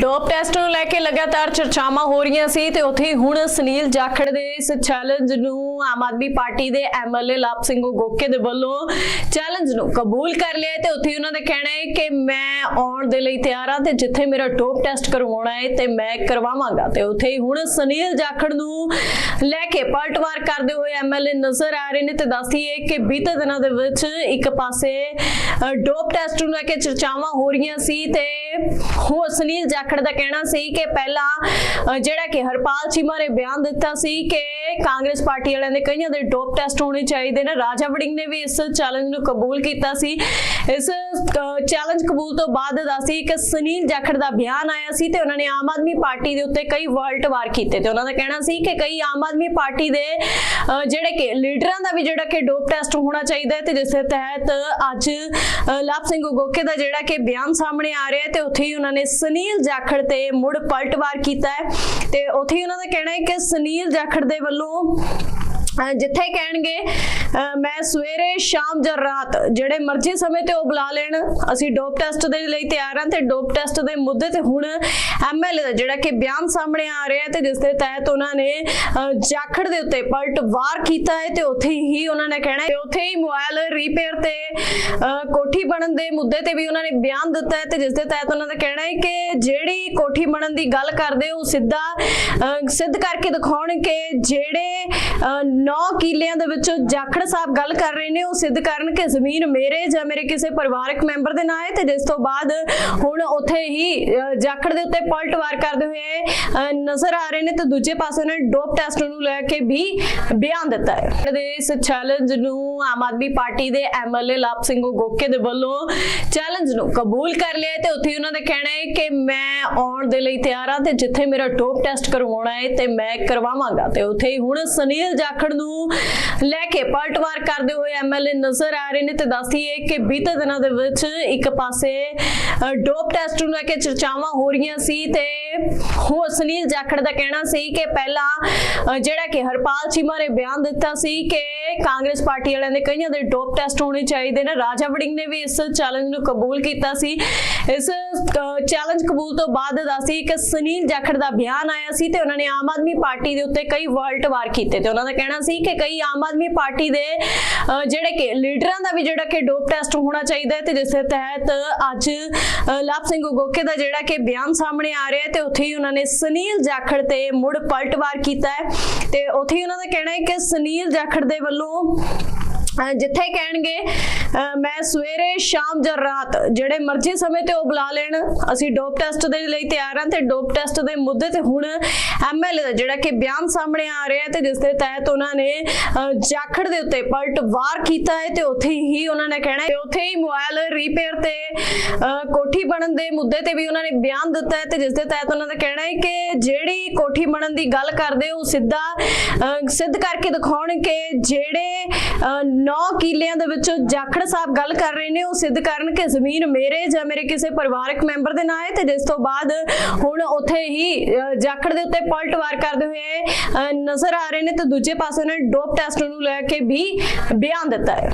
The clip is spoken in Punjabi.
ਡੋਪ ਟੈਸਟ ਨੂੰ ਲੈ ਕੇ ਲਗਾਤਾਰ ਚਰਚਾਵਾਂ ਹੋ ਰਹੀਆਂ ਸੀ ਤੇ ਉੱਥੇ ਹੀ ਹੁਣ ਸੁਨੀਲ ਜਾਖੜ ਦੇ ਇਸ ਚੈਲੰਜ ਨੂੰ ਆਮ ਆਦਮੀ ਪਾਰਟੀ ਦੇ ਐਮਐਲਏ ਲਾਭ ਸਿੰਘ ਗੋਕੇ ਦੇ ਵੱਲੋਂ ਚੈਲੰਜ ਨੂੰ ਕਬੂਲ ਕਰ ਲਿਆ ਹੈ ਤੇ ਉੱਥੇ ਹੀ ਉਹਨਾਂ ਦਾ ਕਹਿਣਾ ਹੈ ਕਿ ਮੈਂ ਆਉਣ ਦੇ ਲਈ ਤਿਆਰ ਹਾਂ ਤੇ ਜਿੱਥੇ ਮੇਰਾ ਡੋਪ ਟੈਸਟ ਕਰਵਾਉਣਾ ਹੈ ਤੇ ਮੈਂ ਕਰਵਾਵਾਂਗਾ। ਤੇ ਉੱਥੇ ਹੀ ਹੁਣ ਸੁਨੀਲ ਜਾਖੜ ਨੂੰ ਲੈ ਕੇ ਪਲਟਵਾਰ ਕਰਦੇ ਹੋਏ ਐਮਐਲਏ ਨਜ਼ਰ ਆ ਰਹੇ ਨੇ ਤੇ ਦੱਸਦੀਏ ਕਿ ਬੀਤੇ ਦਿਨਾਂ ਦੇ ਵਿੱਚ ਇੱਕ ਪਾਸੇ ਡੋਪ ਟੈਸਟ ਨੂੰ ਲੈ ਕੇ ਚਰਚਾਵਾਂ ਹੋ ਰਹੀਆਂ ਸੀ ਤੇ ਹੁਣ ਸੁਨੀਲ ਜਾਖੜ ਦਾ ਕਹਿਣਾ ਸੀ ਕਿ ਪਹਿਲਾਂ ਜਿਹੜਾ ਕਿ ਹਰਪਾਲ ਚੀਮਾ ਨੇ ਬਿਆਨ ਦਿੱਤਾ ਸੀ ਕਿ ਕਾਂਗਰਸ ਪਾਰਟੀ ਵਾਲਿਆਂ ਦੇ ਕਈਆਂ ਦੇ ਡੋਪ ਟੈਸਟ ਹੋਣੇ ਚਾਹੀਦੇ ਨੇ। ਰਾਜਾ ਵੜਿੰਗ ਨੇ ਵੀ ਇਸ ਚੈਲੰਜ ਨੂੰ ਕਬੂਲ ਕੀਤਾ ਸੀ। ਇਸ ਚੈਲੰਜ ਕਬੂਲ ਤੋਂ ਬਾਅਦ ਦੱਸੀ ਕਿ ਸੁਨੀਲ ਜਾਖੜ ਦਾ ਬਿਆਨ ਆਇਆ ਸੀ ਤੇ ਉਹਨਾਂ ਨੇ ਆਮ ਆਦਮੀ ਪਾਰਟੀ ਦੇ ਉੱਤੇ ਕਈ ਵਰਲਟ ਵਾਰ ਕੀਤੇ ਤੇ ਉਹਨਾਂ ਦਾ ਕਹਿਣਾ ਸੀ ਕਿ ਕਈ ਆਮ ਆਦਮੀ ਪਾਰਟੀ ਦੇ ਅ, ਜਿਹੜੇ ਕਿ ਲੀਡਰਾਂ ਦਾ ਵੀ ਜਿਹੜਾ ਕਿ ਡੋਪ ਟੈਸਟ ਹੋਣਾ ਚਾਹੀਦਾ ਹੈ ਤੇ ਜਿਸ ਤਹਿਤ ਅੱਜ ਅ, ਲਾਭ ਸਿੰਘ ਗੋਕੇ ਦਾ ਜਿਹੜਾ ਕਿ ਬਿਆਨ ਸਾਹਮਣੇ ਆ ਰਿਹਾ ਹੈ ਤੇ ਉੱਥੇ ਹੀ ਉਹਨਾਂ ਨੇ ਸੁਨੀਲ ਜਾਖੜ ਤੇ ਮੁੜ ਪਲਟਵਾਰ ਕੀਤਾ ਹੈ। ਤੇ ਉੱਥੇ ਹੀ ਉਹਨਾਂ ਦਾ ਕਹਿਣਾ ਹੈ ਕਿ ਸੁਨੀਲ ਜਾਖੜ ਦੇ ਵੱਲੋਂ ਜਿੱਥੇ ਕਹਿਣਗੇ ਮੈਂ ਸਵੇਰੇ, ਸ਼ਾਮ ਜਾਂ ਰਾਤ, ਜਿਹੜੇ ਮਰਜ਼ੀ ਸਮੇਂ ਤੇ ਉਹ ਬੁਲਾ ਲੈਣ। ਅਸੀਂ ਡੋਪ ਟੈਸਟ ਦੇ ਲਈ ਤਿਆਰ ਹਾਂ ਤੇ ਡੋਪ ਟੈਸਟ ਦੇ ਮੁੱਦੇ ਤੇ ਹੁਣ ਐਮਐਲਏ ਦਾ ਜਿਹੜਾ ਕਿ ਬਿਆਨ ਸਾਹਮਣੇ ਆ ਰਿਹਾ ਤੇ ਜਿਸ ਦੇ ਤਹਿਤ ਉਹਨਾਂ ਨੇ ਜਾਖੜ ਦੇ ਉੱਤੇ ਪਲਟਵਾਰ ਕੀਤਾ ਹੈ ਤੇ ਉੱਥੇ ਹੀ ਉਹਨਾਂ ਨੇ ਕਹਿਣਾ ਹੈ ਉੱਥੇ ਹੀ ਮੋਬਾਈਲ ਰੀਪੇਅਰ ਤੇ ਕੋਠੀ ਬਣਨ ਦੇ ਮੁੱਦੇ ਤੇ ਵੀ ਉਹਨਾਂ ਨੇ ਬਿਆਨ ਦਿੱਤਾ ਹੈ ਤੇ ਜਿਸ ਦੇ ਤਹਿਤ ਉਹਨਾਂ ਦਾ ਕਹਿਣਾ ਹੈ ਕਿ ਜਿਹੜੀ ਕੋਠੀ ਬਣਨ ਦੀ ਗੱਲ ਕਰਦੇ ਉਹ ਸਿੱਧਾ, ਅਹ ਸਿੱਧ ਕਰਕੇ ਦਿਖਾਉਣ ਕਿ ਜਿਹੜੇ 9 ਕਿੱਲਿਆਂ ਦੇ ਵਿੱਚੋਂ ਜਾਖੜ ਸਾਹਿਬ ਗੱਲ ਕਰ ਰਹੇ ਨੇ, ਉਹ ਸਿੱਧ ਕਰਨ ਕਿ ਜ਼ਮੀਨ ਮੇਰੇ ਜਾਂ ਮੇਰੇ ਕਿਸੇ ਪਰਿਵਾਰਕ ਮੈਂਬਰ ਦੇ ਨਾਂ ਹੈ ਤੇ ਜਿਸ ਤੋਂ ਬਾਅਦ ਹੁਣ ਉੱਥੇ ਹੀ ਜਾਖੜ ਦੇ ਉੱਤੇ ਪਲਟਵਾਰ ਕਰਦੇ ਹੋਏ ਨਜ਼ਰ ਆ ਰਹੇ ਨੇ ਤੇ ਦੂਜੇ ਪਾਸੇ ਨੇ ਡੋਪ ਟੈਸਟ ਨੂੰ ਲੈ ਕੇ ਵੀ ਬਿਆਨ ਦਿੱਤਾ ਹੈ। ਦੇ ਇਸ ਚੈਲੰਜ ਨੂੰ ਆਮ ਆਦਮੀ ਪਾਰਟੀ ਦੇ ਐਮਐਲਏ ਲਾਭ ਸਿੰਘ ਗੋਕੇ ਦੇ ਵੱਲੋਂ ਚੈਲੰਜ ਨੂੰ ਕਬੂਲ ਕਰ ਲਿਆ ਤੇ ਉੱਥੇ ਹੀ ਉਹਨਾਂ ਦਾ ਕਹਿਣਾ ਹੈ ਕਿ ਮੈਂ ਆਉਣ ਦੇ ਲਈ ਤਿਆਰ ਹਾਂ ਤੇ ਜਿੱਥੇ ਮੇਰਾ ਡੋਪ ਟੈਸਟ ਕਰਵਾਉਣਾ ਹੈ ਤੇ ਮੈਂ ਕਰਵਾਵਾਂਗਾ ਤੇ ਉੱਥੇ ਹੀ ਹੁਣ ਸੁਨੀਲ ਜਾਖੜ ਨੂੰ। ਲੈ ਕੇ ਪਲਟਵਾਰ ਕਰਦੇ ਹੋਏ ਐਮਐਲਏ ਨਜ਼ਰ ਆ ਰਹੇ ਨੇ ਤੇ ਦੱਸਦੀਏ ਕਿ ਬੀਤੇ ਦਿਨਾਂ ਦੇ ਵਿੱਚ ਇੱਕ ਪਾਸੇ ਅ, ਡੋਪ ਟੈਸਟ ਨੂੰ ਲੈ ਕੇ ਚਰਚਾਵਾਂ ਹੋ ਰਹੀਆਂ ਸੀ ਤੇ ਹੁਣ ਸੁਨੀਲ ਜਾਖੜ ਦਾ ਕਹਿਣਾ ਸੀ ਕਿ ਪਹਿਲਾਂ ਜਿਹੜਾ ਕਿ ਹਰਪਾਲ ਚੀਮਾ ਨੇ ਬਿਆਨ ਦਿੱਤਾ ਸੀ ਕਿ ਕਾਂਗਰਸ ਪਾਰਟੀ ਵਾਲਿਆਂ ਦੇ ਕਈਆਂ ਦੇ ਡੋਪ ਟੈਸਟ ਹੋਣੇ ਚਾਹੀਦੇ ਨੇ। ਰਾਜਾ ਵੜਿੰਗ ਨੇ ਵੀ ਇਸ ਚੈਲੰਜ ਨੂੰ ਕਬੂਲ ਕੀਤਾ ਸੀ। ਇਸ ਚੈਲੰਜ ਕਬੂਲ ਤੋਂ ਬਾਅਦ ਦੱਸੀ ਕਿ ਸੁਨੀਲ ਜਾਖੜ ਦਾ ਬਿਆਨ ਆਇਆ ਸੀ ਤੇ ਉਹਨਾਂ ਨੇ ਆਮ ਆਦਮੀ ਪਾਰਟੀ ਦੇ ਉੱਤੇ ਕਈ ਵਰਲਟ ਵਾਰ ਕੀਤੇ ਤੇ ਉਹਨਾਂ ਦਾ ਕਹਿਣਾ ਸੀ ਕਿ ਕਈ ਆਮ ਆਦਮੀ ਪਾਰਟੀ ਦੇ ਅ, ਜਿਹੜੇ ਕਿ ਲੀਡਰਾਂ ਦਾ ਵੀ ਜਿਹੜਾ ਕਿ ਡੋਪ ਟੈਸਟ ਹੋਣਾ ਚਾਹੀਦਾ ਹੈ ਤੇ ਜਿਸ ਤਹਿਤ ਅੱਜ ਅ, ਲਾਭ ਸਿੰਘ ਗੋਕੇ ਦਾ ਜਿਹੜਾ ਕਿ ਬਿਆਨ ਸਾਹਮਣੇ ਆ ਰਿਹਾ ਤੇ ਉੱਥੇ ਹੀ ਉਹਨਾਂ ਨੇ ਸੁਨੀਲ ਜਾਖੜ ਤੇ ਮੁੜ ਪਲਟਵਾਰ ਕੀਤਾ ਹੈ। ਤੇ ਉੱਥੇ ਹੀ ਉਹਨਾਂ ਦਾ ਕਹਿਣਾ ਹੈ ਕਿ ਸੁਨੀਲ ਜਾਖੜ ਦੇ ਵੱਲੋਂ, ਅਹ ਜਿੱਥੇ ਕਹਿਣਗੇ ਮੈਂ ਸਵੇਰੇ, ਸ਼ਾਮ ਜਾਂ ਰਾਤ ਜਿਹੜੇ ਮਰਜ਼ੀ ਸਮੇਂ ਤੇ ਉਹ ਬੁਲਾ ਲੈਣ। ਅਸੀਂ ਡੋਪ ਟੈਸਟ ਦੇ ਲਈ ਤਿਆਰ ਹਾਂ ਤੇ ਡੋਪ ਟੈਸਟ ਦੇ ਮੁੱਦੇ ਤੇ ਹੁਣ ਐਮਐਲਏ ਦਾ ਜਿਹੜਾ ਕਿ ਬਿਆਨ ਸਾਹਮਣੇ ਆ ਰਿਹਾ ਤੇ ਜਿਸ ਦੇ ਤਹਿਤ ਉਹਨਾਂ ਨੇ ਜਾਖੜ ਦੇ ਉੱਤੇ ਪਲਟਵਾਰ ਕੀਤਾ ਹੈ ਤੇ ਉੱਥੇ ਹੀ ਉਹਨਾਂ ਨੇ ਕਹਿਣਾ ਹੈ ਉੱਥੇ ਹੀ ਮੋਬਾਈਲ ਰੀਪੇਅਰ ਤੇ ਕੋਠੀ ਬਣਨ ਦੇ ਮੁੱਦੇ ਤੇ ਵੀ ਉਹਨਾਂ ਨੇ ਬਿਆਨ ਦਿੱਤਾ ਹੈ ਤੇ ਜਿਸ ਦੇ ਤਹਿਤ ਉਹਨਾਂ ਦਾ ਕਹਿਣਾ ਹੈ ਕਿ ਜਿਹੜੀ ਕੋਠੀ ਬਣਨ ਦੀ ਗੱਲ ਕਰਦੇ ਉਹ ਸਿੱਧਾ, ਅਹ ਸਿੱਧ ਕਰਕੇ ਦਿਖਾਉਣ ਕਿ ਜਿਹੜੇ 9 ਕਿਲਿਆਂ ਦੇ ਵਿੱਚੋਂ ਜਾਖੜ ਸਾਹਿਬ ਗੱਲ ਕਰ ਰਹੇ ਨੇ, ਉਹ ਸਿੱਧ ਕਰਨ ਕਿ ਜ਼ਮੀਨ ਮੇਰੇ ਜਾਂ ਮੇਰੇ ਕਿਸੇ ਪਰਿਵਾਰਕ ਮੈਂਬਰ ਦੇ ਨਾਂ ਹੈ ਤੇ ਜਿਸ ਤੋਂ ਬਾਅਦ ਹੁਣ ਉੱਥੇ ਹੀ ਜਾਖੜ ਦੇ ਉੱਤੇ ਪਲਟਵਾਰ ਕਰਦੇ ਹੋਏ ਨਜ਼ਰ ਆ ਰਹੇ ਨੇ ਤੇ ਦੂਜੇ ਪਾਸੇ ਉਹਨਾਂ ਨੇ ਡੋਪ ਟੈਸਟ ਨੂੰ ਲੈ ਕੇ ਵੀ ਬਿਆਨ ਦਿੱਤਾ ਹੈ।